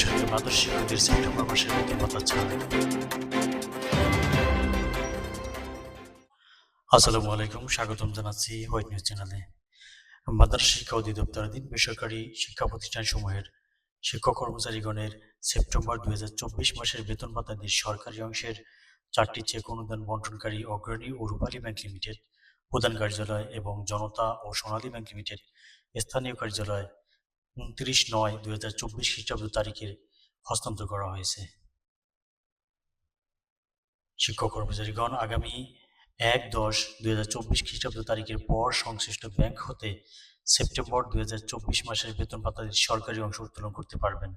শিক্ষকদের বেতন ভাতা ছাড় আসসালামু আলাইকুম, স্বাগতম জানাচ্ছি হোয়াইট নিউজ চ্যানেলে। মাদ্রাসা শিক্ষা অধিদপ্তরাধীন বেসরকারি শিক্ষা শিক্ষক কর্মচারীগণের সেপ্টেম্বর দুই হাজার চব্বিশ মাসের বেতন ভাতাদি সরকারি অংশের চারটি চেক অনুদান বন্টনকারী অগ্রণী ও রূপালী ব্যাংক লিমিটেড, প্রধান কার্যালয় এবং জনতা ও সোনালী ব্যাংক লিমিটেড স্থানীয় কার্যালয় উনত্রিশ নয়, দুই হাজার চব্বিশ খ্রিস্টাব্দ তারিখে হস্তান্তর করা হয়েছে। শিক্ষক কর্মচারীগণ, আগামী এক দশ, দুই হাজার চব্বিশ খ্রিস্টাব্দ তারিখের পর সংশ্লিষ্ট ব্যাংক হতে সেপ্টেম্বর দুই হাজার চব্বিশ মাসের বেতন পাতা সরকারি অংশ উত্তোলন করতে পারবেন।